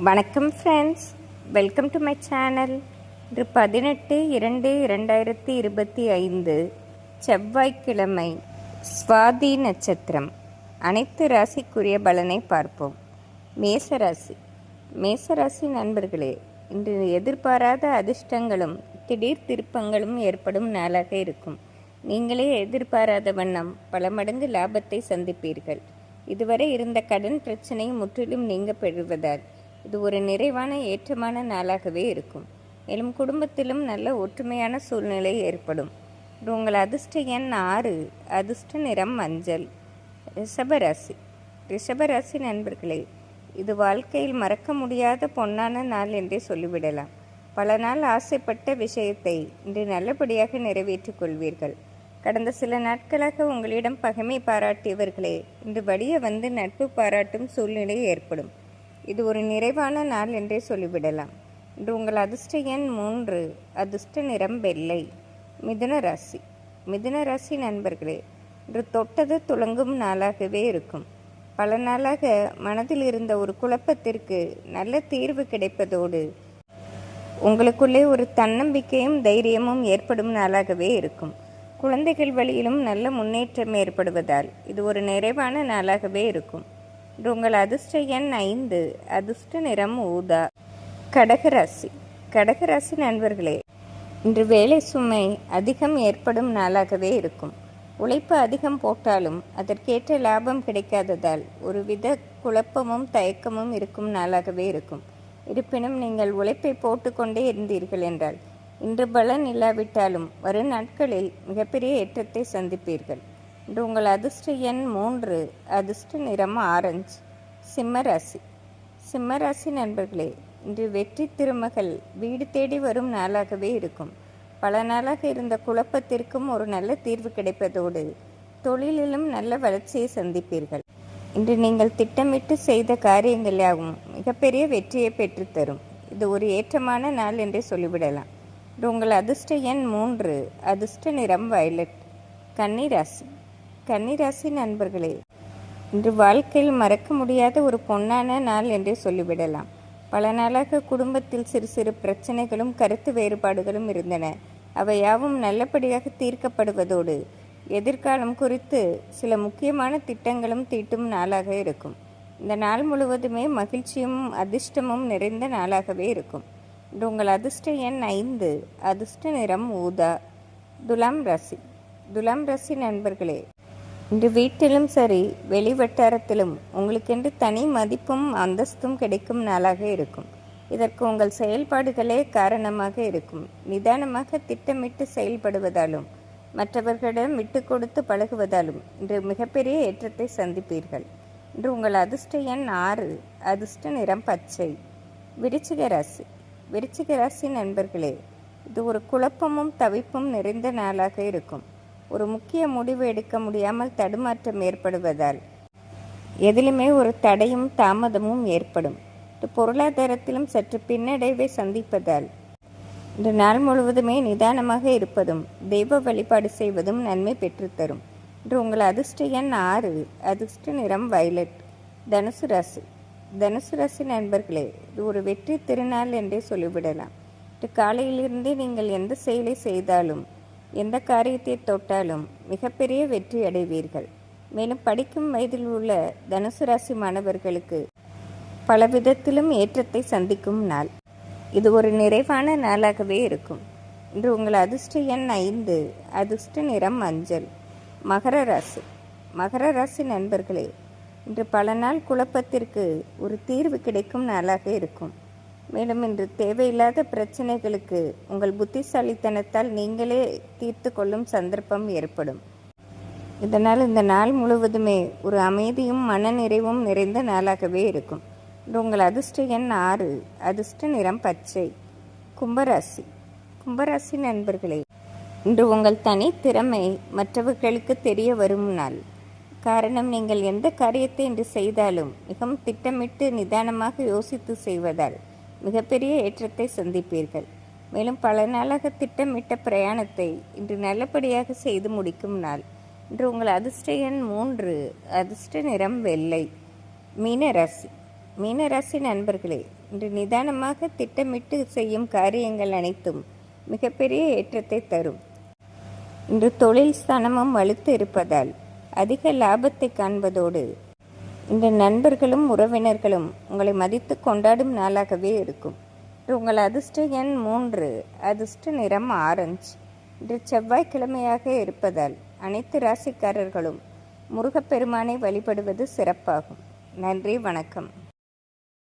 வணக்கம் friends welcome to my channel இன்று பதினெட்டு இரண்டு இரண்டாயிரத்தி இருபத்தி ஐந்து செவ்வாய்க்கிழமை சுவாதி நட்சத்திரம். அனைத்து ராசிக்குரிய பலனை பார்ப்போம். மேசராசி மேசராசி நண்பர்களே இன்று எதிர்பாராத அதிர்ஷ்டங்களும் திடீர் திருப்பங்களும் ஏற்படும் நாளாக இருக்கும். நீங்களே எதிர்பாராத வண்ணம் பல மடங்கு லாபத்தை சந்திப்பீர்கள். இதுவரை இருந்த கடன் பிரச்சனை முற்றிலும் நீங்க பெறுவதால் இது ஒரு நிறைவான ஏற்றமான நாளாகவே இருக்கும். மேலும் குடும்பத்திலும் நல்ல ஒற்றுமையான சூழ்நிலை ஏற்படும். இது உங்கள் அதிர்ஷ்ட எண் ஆறு அதிர்ஷ்ட நிறம் மஞ்சள். ரிஷபராசி. ரிஷபராசி நண்பர்களே இது வாழ்க்கையில் மறக்க முடியாத பொன்னான நாள் என்றே சொல்லிவிடலாம். பல நாள் ஆசைப்பட்ட விஷயத்தை இன்று நல்லபடியாக நிறைவேற்றிக் கொள்வீர்கள். கடந்த சில நாட்களாக உங்களிடம் பகைமை பாராட்டியவர்களே இன்று வழிய வந்து நட்பு பாராட்டும் சூழ்நிலை ஏற்படும். இது ஒரு நிறைவான நாள் என்றே சொல்லிவிடலாம். இன்று உங்கள் அதிர்ஷ்ட எண் மூன்று அதிர்ஷ்ட நிறம் வெள்ளை மிதுன ராசி. மிதுன ராசி நண்பர்களே இன்று தொட்டது துளங்கும் நாளாகவே இருக்கும். பல நாளாக மனதில் இருந்த ஒரு குழப்பத்திற்கு நல்ல தீர்வு கிடைப்பதோடு உங்களுக்குள்ளே ஒரு தன்னம்பிக்கையும் தைரியமும் ஏற்படும் நாளாகவே இருக்கும். குழந்தைகள் வழியிலும் நல்ல முன்னேற்றம் ஏற்படுவதால் இது ஒரு நிறைவான நாளாகவே இருக்கும். உங்கள் அதிர்ஷ்ட எண் ஐந்து அதிர்ஷ்ட நிறம் ஊதா. கடகராசி கடகராசி நண்பர்களே இன்று வேலை சுமை அதிகம் ஏற்படும் நாளாகவே இருக்கும். உழைப்பு அதிகம் போட்டாலும் அதற்கேற்ற லாபம் கிடைக்காததால் ஒருவித குழப்பமும் தயக்கமும் இருக்கும் நாளாகவே இருக்கும். இருப்பினும் நீங்கள் உழைப்பை போட்டுக்கொண்டே இருந்தீர்கள் என்றால் இன்று பலன் இல்லாவிட்டாலும் வரும் நாட்களில் மிகப்பெரிய ஏற்றத்தை சந்திப்பீர்கள். இன்று உங்கள் அதிர்ஷ்ட எண் மூன்று. அதிர்ஷ்ட நிறம் ஆரஞ்சு. சிம்மராசி சிம்மராசி நண்பர்களே இன்று வெற்றி திருமகள் வீடு தேடி வரும் நாளாகவே இருக்கும். பல நாளாக இருந்த குழப்பத்திற்கும் ஒரு நல்ல தீர்வு கிடைப்பதோடு தொழிலிலும் நல்ல வளர்ச்சியை சந்திப்பீர்கள். இன்று நீங்கள் திட்டமிட்டு செய்த காரியங்களாகவும் மிகப்பெரிய வெற்றியை பெற்றுத்தரும். இது ஒரு ஏற்றமான நாள் என்றே சொல்லிவிடலாம். உங்கள் அதிர்ஷ்ட எண் மூன்று. அதிர்ஷ்ட நிறம் வயலட். கன்னிராசி கன்னிராசி நண்பர்களே இன்று வாழ்க்கையில் மறக்க முடியாத ஒரு பொன்னான நாள் என்றே சொல்லிவிடலாம். பல நாளாக குடும்பத்தில் சிறு சிறு பிரச்சனைகளும் கருத்து வேறுபாடுகளும் இருந்தன. அவை யாவும் நல்லபடியாக தீர்க்கப்படுவதோடு எதிர்காலம் குறித்து சில முக்கியமான திட்டங்களும் தீட்டும் நாளாக இருக்கும். இந்த நாள் முழுவதுமே மகிழ்ச்சியும் அதிர்ஷ்டமும் நிறைந்த நாளாகவே இருக்கும். இன்று உங்கள் அதிர்ஷ்ட எண் ஐந்து அதிர்ஷ்ட நிறம் ஊதா துலாம் ராசி. துலாம் ராசி நண்பர்களே இன்று வீட்டிலும் சரி வெளி வட்டாரத்திலும் உங்களுக்கென்று தனி மதிப்பும் அந்தஸ்தும் கிடைக்கும் நாளாக இருக்கும். இதற்கு உங்கள் செயல்பாடுகளே காரணமாக இருக்கும். நிதானமாக திட்டமிட்டு செயல்படுவதாலும் மற்றவர்களிடம் விட்டு கொடுத்து பழகுவதாலும் இன்று மிகப்பெரிய ஏற்றத்தை சந்திப்பீர்கள். இன்று உங்கள் அதிர்ஷ்ட எண் ஆறு அதிர்ஷ்ட நிறம் பச்சை. விருச்சிக ராசி. விருச்சிக ராசி நண்பர்களே இது ஒரு குழப்பமும் தவிப்பும் நிறைந்த நாளாக இருக்கும். ஒரு முக்கிய முடிவு எடுக்க முடியாமல் தடுமாற்றம் ஏற்படுவதால். எதிலுமே ஒரு தடையும் தாமதமும் ஏற்படும். பொருளாதாரத்திலும் சற்று பின்னடைவை சந்திப்பதால். இந்த நாள் முழுவதுமே நிதானமாக இருப்பதும் தெய்வ வழிபாடு செய்வதும் நன்மை பெற்றுத்தரும் இன்று உங்கள் அதிர்ஷ்ட எண் ஆறு அதிர்ஷ்ட நிறம் வயலட் தனுசு ராசி. தனுசு ராசி நண்பர்களே இது ஒரு வெற்றி திருநாள் என்றே சொல்லிவிடலாம். இன்று காலையிலிருந்தே நீங்கள் எந்த செயலை செய்தாலும் எந்த காரியத்தை தொட்டாலும் மிகப்பெரிய வெற்றி அடைவீர்கள். மேலும் படிக்கும் வயதில் உள்ள தனுசு ராசி மாணவர்களுக்கு பல விதத்திலும் ஏற்றத்தை சந்திக்கும் நாள். இது ஒரு நிறைவான நாளாகவே இருக்கும். இன்று உங்கள் அதிர்ஷ்ட எண் ஐந்து அதிர்ஷ்ட நிறம் மஞ்சள் மகர ராசி. மகர ராசி நண்பர்களே இன்று பல நாள் குழப்பத்திற்கு ஒரு தீர்வு கிடைக்கும் நாளாக இருக்கும். மேலும் இன்று தேவையில்லாத பிரச்சனைகளுக்கு உங்கள் புத்திசாலித்தனத்தால் நீங்களே தீர்த்து கொள்ளும் சந்தர்ப்பம் ஏற்படும். இதனால் இந்த நாள் முழுவதுமே ஒரு அமைதியும் மனநிறைவும் நிறைந்த நாளாகவே இருக்கும். இன்று உங்கள் அதிர்ஷ்ட எண் ஆறு அதிர்ஷ்ட நிறம் பச்சை கும்பராசி. கும்பராசி நண்பர்களே இன்று உங்கள் தனி திறமை மற்றவர்களுக்கு தெரிய வரும் நாள். காரணம் நீங்கள் எந்த காரியத்தை இன்று செய்தாலும் மிகவும் திட்டமிட்டு நிதானமாக யோசித்து செய்வதால். மிகப்பெரிய ஏற்றத்தை சந்திப்பீர்கள். மேலும் பல நாளாக திட்டமிட்ட பிரயாணத்தை இன்று நல்லபடியாக செய்து முடிக்கும் நாள். இன்று உங்கள் அதிர்ஷ்ட எண் மூன்று அதிர்ஷ்ட நிறம் வெள்ளை. மீனராசி மீனராசி நண்பர்களே இன்று நிதானமாக திட்டமிட்டு செய்யும் காரியங்கள் அனைத்தும் மிகப்பெரிய ஏற்றத்தை தரும். இன்று தொழில் ஸ்தானமும் வலுத்து இருப்பதால் அதிக லாபத்தை காண்பதோடு இந்த நண்பர்களும் உறவினர்களும் உங்களை மதித்து கொண்டாடும் நாளாகவே இருக்கும். இன்று உங்கள் அதிர்ஷ்ட எண் மூன்று அதிர்ஷ்ட நிறம் ஆரஞ்சு. இன்று செவ்வாய்க்கிழமையாக இருப்பதால் அனைத்து ராசிக்காரர்களும் முருகப்பெருமானை வழிபடுவது சிறப்பாகும். நன்றி வணக்கம்.